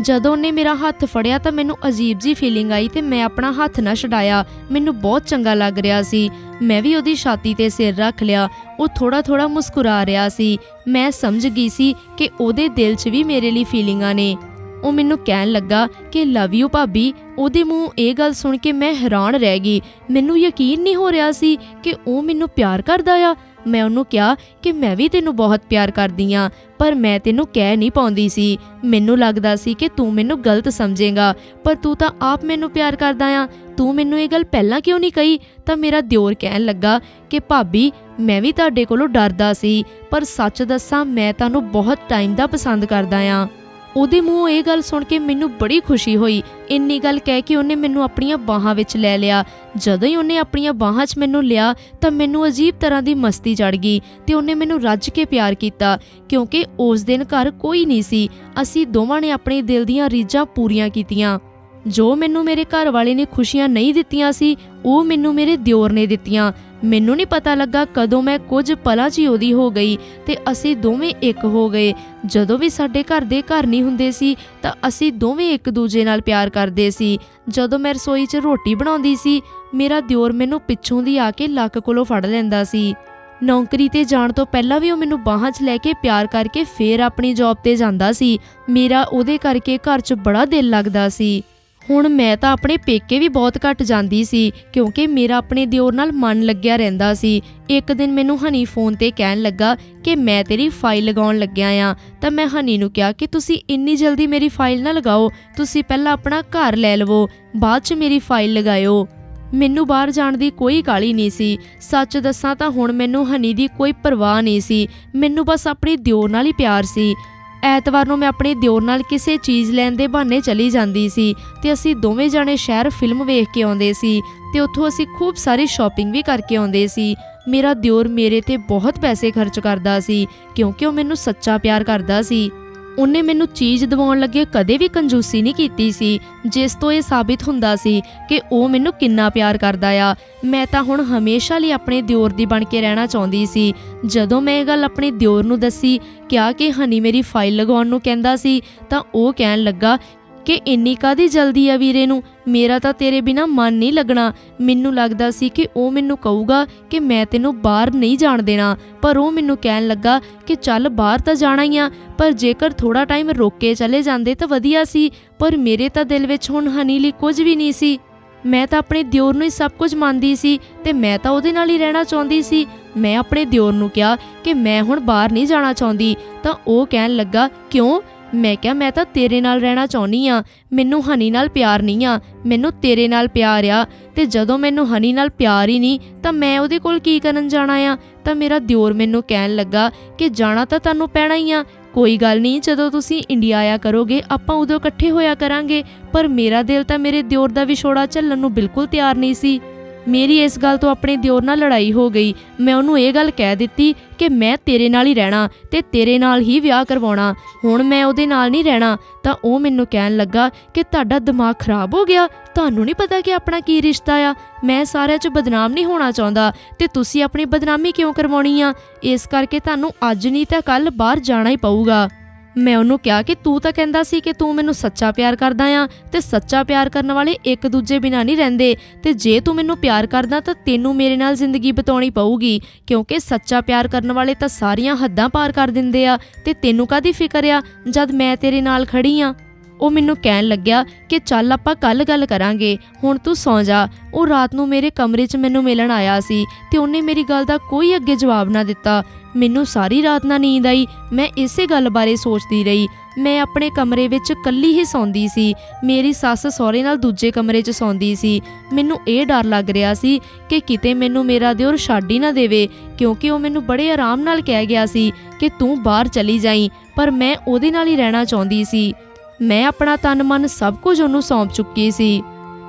Speaker 1: ਜਦੋਂ ਉਹਨੇ ਮੇਰਾ ਹੱਥ ਫੜਿਆ ਤਾਂ ਮੈਨੂੰ ਅਜੀਬ ਜੀ ਫੀਲਿੰਗ ਆਈ ਤੇ ਮੈਂ ਆਪਣਾ ਹੱਥ ਨਾ ਛਡਾਇਆ। ਮੈਨੂੰ ਬਹੁਤ ਚੰਗਾ ਲੱਗ ਰਿਹਾ ਸੀ। ਮੈਂ ਵੀ ਉਹਦੀ ਛਾਤੀ ਤੇ ਸਿਰ ਰੱਖ ਲਿਆ। ਉਹ ਥੋੜਾ ਥੋੜਾ ਮੁਸਕਰਾ ਰਿਹਾ ਸੀ। ਮੈਂ ਸਮਝ ਗਈ ਸੀ ਕਿ ਉਹਦੇ ਦਿਲ 'ਚ ਵੀ ਮੇਰੇ ਲਈ ਫੀਲਿੰਗਾਂ ਨੇ। ਉਹ ਮੈਨੂੰ ਕਹਿਣ ਲੱਗਾ ਕਿ ਲਵ ਯੂ ਭਾਬੀ। ਉਹਦੇ ਮੂੰਹ ਇਹ ਗੱਲ ਸੁਣ ਕੇ ਮੈਂ ਹੈਰਾਨ ਰਹਿ ਗਈ। ਮੈਨੂੰ ਯਕੀਨ ਨਹੀਂ ਹੋ ਰਿਹਾ ਸੀ ਕਿ ਉਹ ਮੈਨੂੰ ਪਿਆਰ ਕਰਦਾ ਆ। ਮੈਂ ਉਹਨੂੰ ਕਿਹਾ ਕਿ ਮੈਂ ਵੀ ਤੈਨੂੰ ਬਹੁਤ ਪਿਆਰ ਕਰਦੀ ਆ ਪਰ ਮੈਂ ਤੈਨੂੰ ਕਹਿ ਨਹੀਂ ਪਾਉਂਦੀ ਸੀ। ਮੈਨੂੰ ਲੱਗਦਾ ਸੀ ਕਿ ਤੂੰ ਮੈਨੂੰ ਗਲਤ ਸਮਝੇਗਾ, ਪਰ ਤੂੰ ਤਾਂ ਆਪ ਮੈਨੂੰ ਪਿਆਰ ਕਰਦਾ ਆ। ਤੂੰ ਮੈਨੂੰ ਇਹ ਗੱਲ ਪਹਿਲਾਂ ਕਿਉਂ ਨਹੀਂ ਕਹੀ? ਤਾਂ ਮੇਰਾ ਦਿਓਰ ਕਹਿਣ ਲੱਗਾ ਕਿ, ਭਾਬੀ, ਮੈਂ ਵੀ ਤੁਹਾਡੇ ਕੋਲੋਂ ਡਰਦਾ ਸੀ, ਪਰ ਸੱਚ ਦੱਸਾਂ ਮੈਂ ਤੁਹਾਨੂੰ ਬਹੁਤ ਟਾਈਮ ਦਾ ਪਸੰਦ ਕਰਦਾ ਆ। ਉਹਦੇ ਮੂੰਹੋਂ ਇਹ ਗੱਲ ਸੁਣ ਕੇ ਮੈਨੂੰ ਬੜੀ ਖੁਸ਼ੀ ਹੋਈ। ਇੰਨੀ ਗੱਲ ਕਹਿ ਕੇ ਉਹਨੇ ਮੈਨੂੰ ਆਪਣੀਆਂ ਬਾਹਾਂ ਵਿੱਚ ਲੈ ਲਿਆ। ਜਦੋਂ ਹੀ ਉਹਨੇ ਆਪਣੀਆਂ ਬਾਹਾਂ 'ਚ ਮੈਨੂੰ ਲਿਆ, ਤਾਂ ਮੈਨੂੰ ਅਜੀਬ ਤਰ੍ਹਾਂ ਦੀ ਮਸਤੀ ਚੜ ਗਈ ਤੇ ਉਹਨੇ ਮੈਨੂੰ ਰੱਜ ਕੇ ਪਿਆਰ ਕੀਤਾ, ਕਿਉਂਕਿ ਉਸ ਦਿਨ ਘਰ ਕੋਈ ਨਹੀਂ ਸੀ। ਅਸੀਂ ਦੋਵਾਂ ਨੇ ਆਪਣੇ ਦਿਲ ਦੀਆਂ ਰੀਝਾਂ ਪੂਰੀਆਂ ਕੀਤੀਆਂ। ਜੋ ਮੈਨੂੰ ਮੇਰੇ ਘਰ ਵਾਲੇ ਨੇ ਖੁਸ਼ੀਆਂ ਨਹੀਂ ਦਿੱਤੀਆਂ ਸੀ, ਉਹ ਮੈਨੂੰ ਮੇਰੇ ਦਿਓਰ ਨੇ ਦਿੱਤੀਆਂ। ਮੈਨੂੰ ਨਹੀਂ ਪਤਾ ਲੱਗਾ ਕਦੋਂ ਮੈਂ ਕੁਝ ਪਲਾਂ 'ਚ ਹੀ ਉਹਦੀ ਹੋ ਗਈ ਤੇ ਅਸੀਂ ਦੋਵੇਂ ਇੱਕ ਹੋ ਗਏ। ਜਦੋਂ ਵੀ ਸਾਡੇ ਘਰ ਦੇ ਘਰ ਨਹੀਂ ਹੁੰਦੇ ਸੀ, ਤਾਂ ਅਸੀਂ ਦੋਵੇਂ ਇੱਕ ਦੂਜੇ ਨਾਲ ਪਿਆਰ ਕਰਦੇ ਸੀ। ਜਦੋਂ ਮੈਂ ਰਸੋਈ 'ਚ ਰੋਟੀ ਬਣਾਉਂਦੀ ਸੀ, ਮੇਰਾ ਦਿਓਰ ਮੈਨੂੰ ਪਿੱਛੋਂ ਦੀ ਆ ਕੇ ਲੱਕ ਕੋਲੋਂ ਫੜ ਲੈਂਦਾ ਸੀ। ਨੌਕਰੀ ਤੇ ਜਾਣ ਤੋਂ ਪਹਿਲਾਂ ਵੀ ਉਹ ਮੈਨੂੰ ਬਾਹਾਂ 'ਚ ਲੈ ਕੇ ਪਿਆਰ ਕਰਕੇ ਫੇਰ ਆਪਣੀ ਜੌਬ ਤੇ ਜਾਂਦਾ ਸੀ। ਮੇਰਾ ਉਹਦੇ ਕਰਕੇ ਘਰ 'ਚ ਬੜਾ ਦਿਲ ਲੱਗਦਾ ਸੀ। ਹੁਣ ਮੈਂ ਤਾਂ ਆਪਣੇ ਪੇਕੇ ਵੀ ਬਹੁਤ ਘੱਟ ਜਾਂਦੀ ਸੀ, ਕਿਉਂਕਿ ਮੇਰਾ ਆਪਣੇ ਦਿਓਰ ਨਾਲ ਮਨ ਲੱਗਿਆ ਰਹਿੰਦਾ ਸੀ। ਇੱਕ ਦਿਨ ਮੈਨੂੰ ਹਨੀ ਫੋਨ ਤੇ ਕਹਿਣ ਲੱਗਾ ਕਿ ਮੈਂ ਤੇਰੀ ਫਾਈਲ ਲਗਾਉਣ ਲੱਗਿਆ ਆ। ਤਾਂ ਮੈਂ ਹਨੀ ਨੂੰ ਕਿਹਾ ਕਿ ਤੁਸੀਂ ਇੰਨੀ ਜਲਦੀ ਮੇਰੀ ਫਾਈਲ ਨਾ ਲਗਾਓ, ਤੁਸੀਂ ਪਹਿਲਾਂ ਆਪਣਾ ਘਰ ਲੈ ਲਵੋ, ਬਾਅਦ 'ਚ ਮੇਰੀ ਫਾਈਲ ਲਗਾਇਓ। ਮੈਨੂੰ ਬਾਹਰ ਜਾਣ ਦੀ ਕੋਈ ਕਾਲੀ ਨਹੀਂ ਸੀ। ਸੱਚ ਦੱਸਾਂ ਤਾਂ ਹੁਣ ਮੈਨੂੰ ਹਨੀ ਦੀ ਕੋਈ ਪਰਵਾਹ ਨਹੀਂ ਸੀ। ਮੈਨੂੰ ਬਸ ਆਪਣੇ ਦਿਓਰ ਨਾਲ ਹੀ ਪਿਆਰ ਸੀ। ਐਤਵਾਰ ਨੂੰ ਮੈਂ ਆਪਣੇ ਦਿਓਰ ਨਾਲ ਕਿਸੇ ਚੀਜ਼ ਲੈਣ ਦੇ ਬਹਾਨੇ ਚਲੀ ਜਾਂਦੀ ਸੀ ਤੇ ਅਸੀਂ ਦੋਵੇਂ ਜਾਣੇ ਸ਼ਹਿਰ ਫਿਲਮ ਵੇਖ ਕੇ ਆਉਂਦੇ ਸੀ ਤੇ ਉੱਥੋਂ ਅਸੀਂ ਖੂਬ ਸਾਰੀ ਸ਼ਾਪਿੰਗ ਵੀ ਕਰਕੇ ਆਉਂਦੇ ਸੀ। ਮੇਰਾ ਦਿਓਰ ਮੇਰੇ ਤੇ ਬਹੁਤ ਪੈਸੇ ਖਰਚ ਕਰਦਾ ਸੀ ਕਿਉਂਕਿ ਉਹ ਮੈਨੂੰ ਸੱਚਾ ਪਿਆਰ ਕਰਦਾ ਸੀ। ਉਹਨੇ ਮੈਨੂੰ ਚੀਜ਼ ਦਿਵਾਉਣ ਲੱਗੇ ਕਦੇ ਵੀ ਕੰਜੂਸੀ ਨਹੀਂ ਕੀਤੀ ਸੀ, ਜਿਸ ਤੋਂ ਇਹ ਸਾਬਿਤ ਹੁੰਦਾ ਸੀ ਕਿ ਉਹ ਮੈਨੂੰ ਕਿੰਨਾ ਪਿਆਰ ਕਰਦਾ ਆ। ਮੈਂ ਤਾਂ ਹੁਣ ਹਮੇਸ਼ਾ ਲਈ ਆਪਣੇ ਦਿਓਰ ਦੀ ਬਣ ਕੇ ਰਹਿਣਾ ਚਾਹੁੰਦੀ ਸੀ। ਜਦੋਂ ਮੈਂ ਇਹ ਗੱਲ ਆਪਣੇ ਦਿਓਰ ਨੂੰ ਦੱਸੀ, ਕਿਹਾ ਕਿ, ਹਨੀ ਮੇਰੀ ਫਾਈਲ ਲਗਾਉਣ ਨੂੰ ਕਹਿੰਦਾ ਸੀ, ਤਾਂ ਉਹ ਕਹਿਣ ਲੱਗਾ ਕਿ ਇੰਨੀ ਕਾਦੀ ਜਲਦੀ ਆ ਵੀਰੇ ਨੂੰ? ਮੇਰਾ ਤਾਂ ਤੇਰੇ ਬਿਨਾ ਮਨ ਨਹੀਂ ਲੱਗਣਾ। ਮੈਨੂੰ ਲੱਗਦਾ ਸੀ ਕਿ ਉਹ ਮੈਨੂੰ ਕਹੂਗਾ ਕਿ ਮੈਂ ਤੈਨੂੰ ਬਾਹਰ ਨਹੀਂ ਜਾਣ ਦੇਣਾ। ਪਰ ਉਹ ਮੈਨੂੰ ਕਹਿਣ ਲੱਗਾ ਕਿ ਚੱਲ ਬਾਹਰ ਤਾਂ ਜਾਣਾ ਹੀ ਆ, ਪਰ ਜੇਕਰ ਥੋੜਾ ਟਾਈਮ ਰੁਕ ਕੇ ਚਲੇ ਜਾਂਦੇ ਤਾਂ ਵਧੀਆ ਸੀ, ਪਰ ਮੇਰੇ ਤਾਂ ਦਿਲ ਵਿੱਚ ਹੁਣ ਹਨੀ ਲਈ ਕੁਝ ਵੀ ਨਹੀਂ ਸੀ। ਮੈਂ ਤਾਂ ਆਪਣੇ ਦਿਓਰ ਨੂੰ ਹੀ ਸਭ ਕੁਝ ਮੰਨਦੀ ਸੀ ਤੇ ਮੈਂ ਤਾਂ ਉਹਦੇ ਨਾਲ ਹੀ ਰਹਿਣਾ ਚਾਹੁੰਦੀ ਸੀ। ਮੈਂ ਆਪਣੇ ਦਿਓਰ ਨੂੰ ਕਿਹਾ ਕਿ ਮੈਂ ਹੁਣ ਬਾਹਰ ਨਹੀਂ ਜਾਣਾ ਚਾਹੁੰਦੀ। ਤਾਂ ਉਹ ਕਹਿਣ ਲੱਗਾ, ਕਿਉਂ? ਮੈਂ ਕਿਹਾ, ਮੈਂ ਤਾਂ ਤੇਰੇ ਨਾਲ ਰਹਿਣਾ ਚਾਹੁੰਨੀ ਆ ਮੈਨੂੰ ਹਨੀ ਨਾਲ ਪਿਆਰ ਨਹੀਂ ਆ। ਮੈਨੂੰ ਤੇਰੇ ਨਾਲ ਪਿਆਰ ਆ। ਤੇ ਜਦੋਂ ਮੈਨੂੰ ਹਨੀ ਨਾਲ ਪਿਆਰ ਹੀ ਨਹੀਂ, ਤਾਂ ਮੈਂ ਉਹਦੇ ਕੋਲ ਕੀ ਕਰਨ ਜਾਣਾ ਆ? ਤਾਂ ਮੇਰਾ ਦਿਓਰ ਮੈਨੂੰ ਕਹਿਣ ਲੱਗਾ ਕਿ ਜਾਣਾ ਤਾਂ ਤੁਹਾਨੂੰ ਪੈਣਾ ਹੀ ਆ। ਕੋਈ ਗੱਲ ਨਹੀਂ, ਜਦੋਂ ਤੁਸੀਂ ਇੰਡੀਆ ਆਇਆ ਕਰੋਗੇ, ਆਪਾਂ ਉਦੋਂ ਇਕੱਠੇ ਹੋਇਆ ਕਰਾਂਗੇ। ਪਰ ਮੇਰਾ ਦਿਲ ਤਾਂ ਮੇਰੇ ਦਿਓਰ ਦਾ ਵਿਛੋੜਾ ਝੱਲਣ ਨੂੰ ਬਿਲਕੁਲ ਤਿਆਰ ਨਹੀਂ ਸੀ। ਮੇਰੀ ਇਸ ਗੱਲ ਤੋਂ ਆਪਣੇ ਦਿਓਰ ਨਾਲ ਲੜਾਈ ਹੋ ਗਈ। ਮੈਂ ਉਹਨੂੰ ਇਹ ਗੱਲ ਕਹਿ ਦਿੱਤੀ ਕਿ ਮੈਂ ਤੇਰੇ ਨਾਲ ਹੀ ਰਹਿਣਾ ਤੇ ਤੇਰੇ ਨਾਲ ਹੀ ਵਿਆਹ ਕਰਵਾਉਣਾ। ਹੁਣ ਮੈਂ ਉਹਦੇ ਨਾਲ ਨਹੀਂ ਰਹਿਣਾ, ਤਾਂ ਉਹ ਮੈਨੂੰ ਕਹਿਣ ਲੱਗਾ ਕਿ ਤੁਹਾਡਾ ਦਿਮਾਗ ਖਰਾਬ ਹੋ ਗਿਆ। ਤੁਹਾਨੂੰ ਨਹੀਂ ਪਤਾ ਕਿ ਆਪਣਾ ਕੀ ਰਿਸ਼ਤਾ ਆ। ਮੈਂ ਸਾਰਿਆਂ 'ਚ ਬਦਨਾਮ ਨਹੀਂ ਹੋਣਾ ਚਾਹੁੰਦਾ ਤੇ ਤੁਸੀਂ ਆਪਣੀ ਬਦਨਾਮੀ ਕਿਉਂ ਕਰਵਾਉਣੀ ਆ? ਇਸ ਕਰਕੇ ਤੁਹਾਨੂੰ ਅੱਜ ਨਹੀਂ ਤਾਂ ਕੱਲ ਬਾਹਰ ਜਾਣਾ ਹੀ ਪਊਗਾ। ਮੈਂ ਉਹਨੂੰ ਕਿਹਾ ਕਿ ਤੂੰ ਤਾਂ ਕਹਿੰਦਾ ਸੀ ਕਿ ਤੂੰ ਮੈਨੂੰ ਸੱਚਾ ਪਿਆਰ ਕਰਦਾ ਆ ਤੇ ਸੱਚਾ ਪਿਆਰ ਕਰਨ ਵਾਲੇ ਇੱਕ ਦੂਜੇ ਬਿਨਾਂ ਨਹੀਂ ਰਹਿੰਦੇ ਤੇ ਜੇ ਤੂੰ ਮੈਨੂੰ ਪਿਆਰ ਕਰਦਾ ਤਾਂ ਤੈਨੂੰ ਮੇਰੇ ਨਾਲ ਜ਼ਿੰਦਗੀ ਬਿਤਾਉਣੀ ਪਊਗੀ, ਕਿਉਂਕਿ ਸੱਚਾ ਪਿਆਰ ਕਰਨ ਵਾਲੇ ਤਾਂ ਸਾਰੀਆਂ ਹੱਦਾਂ ਪਾਰ ਕਰ ਦਿੰਦੇ ਆ ਤੇ ਤੈਨੂੰ ਕਾਦੀ ਫਿਕਰ ਆ? ਜਦ ਮੈਂ ਤੇਰੇ ਨਾਲ ਖੜੀ ਆ। ਉਹ ਮੈਨੂੰ ਕਹਿਣ ਲੱਗਿਆ ਕਿ ਚੱਲ ਆਪਾਂ ਕੱਲ ਗੱਲ ਕਰਾਂਗੇ, ਹੁਣ ਤੂੰ ਸੌਂ ਜਾ। ਉਹ ਰਾਤ ਨੂੰ ਮੇਰੇ ਕਮਰੇ 'ਚ ਮੈਨੂੰ ਮਿਲਣ ਆਇਆ ਸੀ ਤੇ ਉਹਨੇ ਮੇਰੀ ਗੱਲ ਦਾ ਕੋਈ ਅੱਗੇ ਜਵਾਬ ਨਾ ਦਿੱਤਾ। ਮੈਨੂੰ ਸਾਰੀ ਰਾਤ ਨਾ ਨੀਂਦ ਆਈ, ਮੈਂ ਇਸੇ ਗੱਲ ਬਾਰੇ ਸੋਚਦੀ ਰਹੀ। ਮੈਂ ਆਪਣੇ ਕਮਰੇ ਵਿੱਚ ਇਕੱਲੀ ਹੀ ਸੌਂਦੀ ਸੀ, ਮੇਰੀ ਸੱਸ ਸਹੁਰੇ ਨਾਲ ਦੂਜੇ ਕਮਰੇ 'ਚ ਸੌਂਦੀ ਸੀ। ਮੈਨੂੰ ਇਹ ਡਰ ਲੱਗ ਰਿਹਾ ਸੀ ਕਿ ਕਿਤੇ ਮੈਨੂੰ ਮੇਰਾ ਦਿਓਰ ਛੱਡ ਹੀ ਨਾ ਦੇਵੇ, ਕਿਉਂਕਿ ਉਹ ਮੈਨੂੰ ਬੜੇ ਆਰਾਮ ਨਾਲ ਕਹਿ ਗਿਆ ਸੀ ਕਿ ਤੂੰ ਬਾਹਰ ਚਲੀ ਜਾਈਂ, ਪਰ ਮੈਂ ਉਹਦੇ ਨਾਲ ਹੀ ਰਹਿਣਾ ਚਾਹੁੰਦੀ ਸੀ। ਮੈਂ ਆਪਣਾ ਤਨ ਮਨ ਸਭ ਕੁਝ ਉਹਨੂੰ ਸੌਂਪ ਚੁੱਕੀ ਸੀ।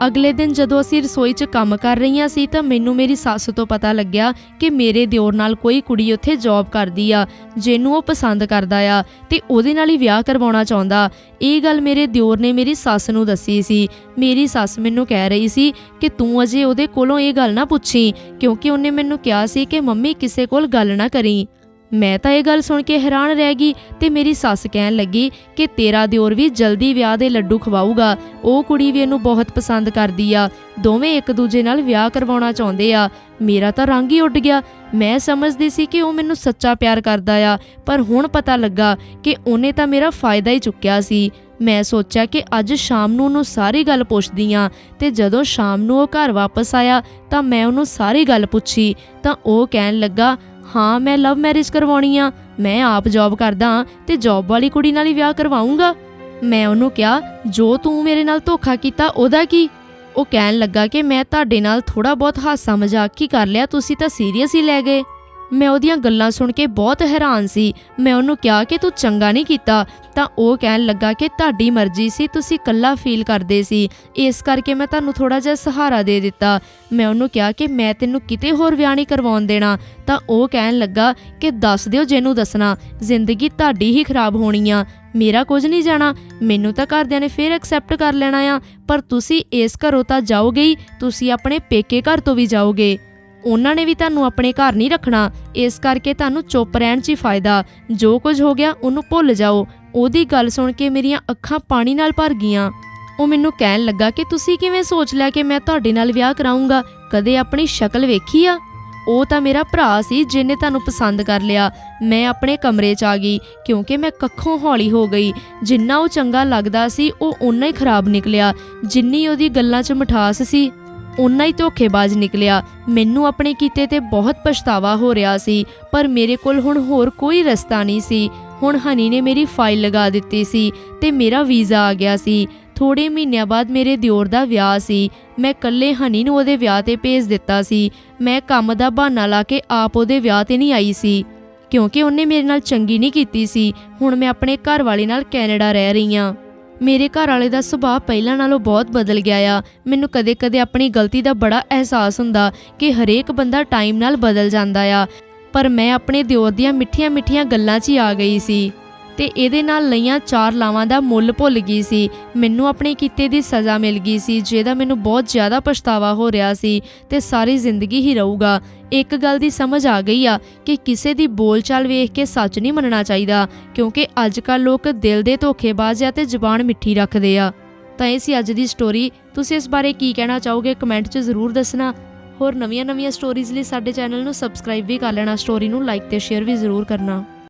Speaker 1: ਅਗਲੇ ਦਿਨ ਜਦੋਂ ਅਸੀਂ ਰਸੋਈ 'ਚ ਕੰਮ ਕਰ ਰਹੀਆਂ ਸੀ ਤਾਂ ਮੈਨੂੰ ਮੇਰੀ ਸੱਸ ਤੋਂ ਪਤਾ ਲੱਗਿਆ ਕਿ ਮੇਰੇ ਦਿਓਰ ਨਾਲ ਕੋਈ ਕੁੜੀ ਉੱਥੇ ਜੌਬ ਕਰਦੀ ਆ, ਜਿਹਨੂੰ ਉਹ ਪਸੰਦ ਕਰਦਾ ਆ ਤੇ ਉਹਦੇ ਨਾਲ ਹੀ ਵਿਆਹ ਕਰਵਾਉਣਾ ਚਾਹੁੰਦਾ। ਇਹ ਗੱਲ ਮੇਰੇ ਦਿਓਰ ਨੇ ਮੇਰੀ ਸੱਸ ਨੂੰ ਦੱਸੀ ਸੀ। ਮੇਰੀ ਸੱਸ ਮੈਨੂੰ ਕਹਿ ਰਹੀ ਸੀ ਕਿ ਤੂੰ ਅਜੇ ਉਹਦੇ ਕੋਲੋਂ ਇਹ ਗੱਲ ਨਾ ਪੁੱਛੀ, ਕਿਉਂਕਿ ਉਹਨੇ ਮੈਨੂੰ ਕਿਹਾ ਸੀ ਕਿ ਮੰਮੀ ਕਿਸੇ ਕੋਲ ਗੱਲ ਨਾ ਕਰੀ। ਮੈਂ ਤਾਂ ਇਹ ਗੱਲ ਸੁਣ ਕੇ ਹੈਰਾਨ ਰਹਿ ਗਈ ਤੇ ਮੇਰੀ ਸੱਸ ਕਹਿਣ ਲੱਗੀ ਕਿ ਤੇਰਾ ਦਿਓਰ ਵੀ ਜਲਦੀ ਵਿਆਹ ਦੇ ਲੱਡੂ ਖਵਾਊਗਾ। ਉਹ ਕੁੜੀ ਵੀ ਇਹਨੂੰ ਬਹੁਤ ਪਸੰਦ ਕਰਦੀ ਆ। ਦੋਵੇਂ ਇੱਕ ਦੂਜੇ ਨਾਲ ਵਿਆਹ ਕਰਵਾਉਣਾ ਚਾਹੁੰਦੇ ਆ। ਮੇਰਾ ਤਾਂ ਰੰਗ ਹੀ ਉੱਡ ਗਿਆ। ਮੈਂ ਸਮਝਦੀ ਸੀ ਕਿ ਉਹ ਮੈਨੂੰ ਸੱਚਾ ਪਿਆਰ ਕਰਦਾ ਆ, ਪਰ ਹੁਣ ਪਤਾ ਲੱਗਾ ਕਿ ਉਹਨੇ ਤਾਂ ਮੇਰਾ ਫਾਇਦਾ ਹੀ ਚੁੱਕਿਆ ਸੀ। ਮੈਂ ਸੋਚਿਆ ਕਿ ਅੱਜ ਸ਼ਾਮ ਨੂੰ ਉਹਨੂੰ ਸਾਰੀ ਗੱਲ ਪੁੱਛਦੀ ਆ ਤੇ ਜਦੋਂ ਸ਼ਾਮ ਨੂੰ ਉਹ ਘਰ ਵਾਪਸ ਆਇਆ ਤਾਂ ਮੈਂ ਉਹਨੂੰ ਸਾਰੀ ਗੱਲ ਪੁੱਛੀ। ਤਾਂ ਉਹ ਕਹਿਣ ਲੱਗਾ ਹਾਂ, ਮੈਂ ਲਵ ਮੈਰਿਜ ਕਰਵਾਉਣੀ ਆ। ਮੈਂ ਆਪ ਜੌਬ ਕਰਦਾ ਹਾਂ ਤੇ ਜੌਬ ਵਾਲੀ ਕੁੜੀ ਨਾਲ ਹੀ ਵਿਆਹ ਕਰਵਾਉਂਗਾ। ਮੈਂ ਉਹਨੂੰ ਕਿਹਾ, ਜੋ ਤੂੰ ਮੇਰੇ ਨਾਲ ਧੋਖਾ ਕੀਤਾ, ਉਹਦਾ ਕੀ? ਉਹ ਕਹਿਣ ਲੱਗਾ ਕਿ ਮੈਂ ਤੁਹਾਡੇ ਨਾਲ ਥੋੜਾ ਬਹੁਤ ਹਾਸਾ ਮਜ਼ਾਕ ਹੀ ਕਰ ਲਿਆ, ਤੁਸੀਂ ਤਾਂ ਸੀਰੀਅਸ ਹੀ ਲੈ ਗਏ। ਮੈਂ ਉਹਦੀਆਂ ਗੱਲਾਂ ਸੁਣ ਕੇ ਬਹੁਤ ਹੈਰਾਨ ਸੀ। ਮੈਂ ਉਹਨੂੰ ਕਿਹਾ ਕਿ ਤੂੰ ਚੰਗਾ ਨਹੀਂ ਕੀਤਾ। ਤਾਂ ਉਹ ਕਹਿਣ ਲੱਗਾ ਕਿ ਤੁਹਾਡੀ ਮਰਜ਼ੀ ਸੀ, ਤੁਸੀਂ ਇਕੱਲਾ ਫੀਲ ਕਰਦੇ ਸੀ। ਇਸ ਕਰਕੇ ਮੈਂ ਤੁਹਾਨੂੰ ਥੋੜਾ ਜਿਹਾ ਸਹਾਰਾ ਦੇ ਦਿੱਤਾ। ਮੈਂ ਉਹਨੂੰ ਕਿਹਾ ਕਿ ਮੈਂ ਤੈਨੂੰ ਕਿਤੇ ਹੋਰ ਵਿਆਹ ਨਹੀਂ ਕਰਵਾਉਣ ਦੇਣਾ। ਤਾਂ ਉਹ ਕਹਿਣ ਲੱਗਾ ਕਿ ਦੱਸ ਦਿਓ ਜਿਹਨੂੰ ਦੱਸਣਾ। ਜ਼ਿੰਦਗੀ ਤੁਹਾਡੀ ਹੀ ਖਰਾਬ ਹੋਣੀ ਆ। ਮੇਰਾ ਕੁਝ ਨਹੀਂ ਜਾਣਾ। ਮੈਨੂੰ ਤਾਂ ਘਰਦਿਆਂ ਨੇ ਫੇਰ ਐਕਸੈਪਟ ਕਰ ਲੈਣਾ ਆ। ਪਰ ਤੁਸੀਂ ਇਸ ਘਰੋਂ ਤਾਂ ਜਾਓਗੇ ਹੀ। ਤੁਸੀਂ ਆਪਣੇ ਪੇਕੇ ਘਰ ਤੋਂ ਵੀ ਜਾਓਗੇ। ਉਹਨਾਂ ਨੇ ਵੀ ਤੁਹਾਨੂੰ ਆਪਣੇ ਘਰ ਨਹੀਂ ਰੱਖਣਾ। ਇਸ ਕਰਕੇ ਤੁਹਾਨੂੰ ਚੁੱਪ ਰਹਿਣ 'ਚ ਹੀ ਫਾਇਦਾ। ਜੋ ਕੁਝ ਹੋ ਗਿਆ, ਉਹਨੂੰ ਭੁੱਲ ਜਾਓ। ਉਹਦੀ ਗੱਲ ਸੁਣ ਕੇ ਮੇਰੀਆਂ ਅੱਖਾਂ ਪਾਣੀ ਨਾਲ ਭਰ ਗਈਆਂ। ਉਹ ਮੈਨੂੰ ਕਹਿਣ ਲੱਗਾ ਕਿ ਤੁਸੀਂ ਕਿਵੇਂ ਸੋਚ ਲਿਆ ਕਿ ਮੈਂ ਤੁਹਾਡੇ ਨਾਲ ਵਿਆਹ ਕਰਾਉਂਗਾ ਕਦੇ ਆਪਣੀ ਸ਼ਕਲ ਵੇਖੀ ਆ? ਉਹ ਤਾਂ ਮੇਰਾ ਭਰਾ ਸੀ ਜਿਹਨੇ ਤੁਹਾਨੂੰ ਪਸੰਦ ਕਰ ਲਿਆ। ਮੈਂ ਆਪਣੇ ਕਮਰੇ 'ਚ ਆ ਗਈ, ਕਿਉਂਕਿ ਮੈਂ ਕੱਖੋਂ ਹੌਲੀ ਹੋ ਗਈ। ਜਿੰਨਾ ਉਹ ਚੰਗਾ ਲੱਗਦਾ ਸੀ, ਉਹ ਓਨਾ ਹੀ ਖਰਾਬ ਨਿਕਲਿਆ। ਜਿੰਨੀ ਉਹਦੀ ਗੱਲਾਂ 'ਚ ਮਿਠਾਸ ਸੀ ਓਨਾ ਹੀ ਧੋਖੇਬਾਜ਼ ਨਿਕਲਿਆ। ਮੈਨੂੰ ਆਪਣੇ ਕੀਤੇ ਤੇ ਬਹੁਤ ਪਛਤਾਵਾ ਹੋ ਰਿਹਾ ਸੀ, ਪਰ ਮੇਰੇ ਕੋਲ ਹੁਣ ਹੋਰ ਕੋਈ ਰਸਤਾ ਨਹੀਂ ਸੀ। ਹੁਣ ਹਨੀ ਨੇ ਮੇਰੀ ਫਾਈਲ ਲਗਾ ਦਿੱਤੀ ਸੀ ਤੇ ਮੇਰਾ ਵੀਜ਼ਾ ਆ ਗਿਆ ਸੀ। ਥੋੜੇ ਮਹੀਨਿਆਂ ਬਾਅਦ ਮੇਰੇ ਦਿਓਰ ਦਾ ਵਿਆਹ ਸੀ। ਮੈਂ ਕੱਲੇ ਹਨੀ ਨੂੰ ਉਹਦੇ ਵਿਆਹ ਤੇ ਭੇਜ ਦਿੱਤਾ ਸੀ। ਮੈਂ ਕੰਮ ਦਾ ਬਹਾਨਾ ਲਾ ਕੇ ਆਪ ਉਹਦੇ ਵਿਆਹ ਤੇ ਨਹੀਂ ਆਈ ਸੀ। ਕਿਉਂਕਿ ਉਹਨੇ ਮੇਰੇ ਨਾਲ ਚੰਗੀ ਨਹੀਂ ਕੀਤੀ ਸੀ। ਹੁਣ ਮੈਂ ਆਪਣੇ ਘਰ ਵਾਲੇ ਨਾਲ ਕੈਨੇਡਾ ਰਹਿ ਰਹੀ ਹਾਂ। ਮੇਰੇ ਘਰ ਵਾਲੇ ਦਾ ਸੁਭਾਅ ਪਹਿਲਾਂ ਨਾਲੋਂ ਬਹੁਤ ਬਦਲ ਗਿਆ ਆ। ਮੈਨੂੰ ਕਦੇ-ਕਦੇ ਆਪਣੀ ਗਲਤੀ ਦਾ ਬੜਾ ਅਹਿਸਾਸ ਹੁੰਦਾ ਕਿ ਹਰੇਕ ਬੰਦਾ ਟਾਈਮ ਨਾਲ ਬਦਲ ਜਾਂਦਾ ਆ। ਪਰ ਮੈਂ ਆਪਣੇ ਦਿਓਰ ਦੀਆਂ ਮਿੱਠੀਆਂ-ਮਿੱਠੀਆਂ ਗੱਲਾਂ 'ਚ ਹੀ ਆ ਗਈ ਸੀ। ਤੇ ਇਹਦੇ ਨਾਲ ਲਈਆਂ ਚਾਰ ਲਾਵਾਂ ਦਾ ਮੁੱਲ ਭੁੱਲ ਗਈ ਸੀ। ਮੈਨੂੰ ਆਪਣੇ ਕੀਤੇ ਦੀ ਸਜ਼ਾ ਮਿਲ ਗਈ ਸੀ, ਜਿਹਦਾ ਮੈਨੂੰ ਬਹੁਤ ਜ਼ਿਆਦਾ ਪਛਤਾਵਾ ਹੋ ਰਿਹਾ ਸੀ ਤੇ ਸਾਰੀ ਜ਼ਿੰਦਗੀ ਹੀ ਰਹੂਗਾ। ਇੱਕ ਗੱਲ ਦੀ ਸਮਝ ਆ ਗਈ ਆ ਕਿ ਕਿਸੇ ਦੀ ਬੋਲਚਾਲ ਵੇਖ ਕੇ ਸੱਚ ਨਹੀਂ ਮੰਨਣਾ ਚਾਹੀਦਾ, ਕਿਉਂਕਿ ਅੱਜ ਕੱਲ ਲੋਕ ਦਿਲ ਦੇ ਧੋਖੇਬਾਜ਼ ਆ ਤੇ ਜ਼ੁਬਾਨ ਮਿੱਠੀ ਰੱਖਦੇ ਆ। ਤਾਂ ਇਹ ਸੀ ਅੱਜ ਦੀ ਸਟੋਰੀ ਤੁਸੀਂ ਇਸ ਬਾਰੇ ਕੀ ਕਹਿਣਾ ਚਾਹੋਗੇ? ਕਮੈਂਟ 'ਚ ਜ਼ਰੂਰ ਦੱਸਣਾ। ਹੋਰ ਨਵੀਆਂ-ਨਵੀਆਂ ਸਟੋਰੀਜ਼ ਲਈ ਸਾਡੇ ਚੈਨਲ ਨੂੰ ਸਬਸਕ੍ਰਾਈਬ ਵੀ ਕਰ ਲੈਣਾ। ਸਟੋਰੀ ਨੂੰ ਲਾਈਕ ਤੇ ਸ਼ੇਅਰ ਵੀ ਜ਼ਰੂਰ ਕਰਨਾ।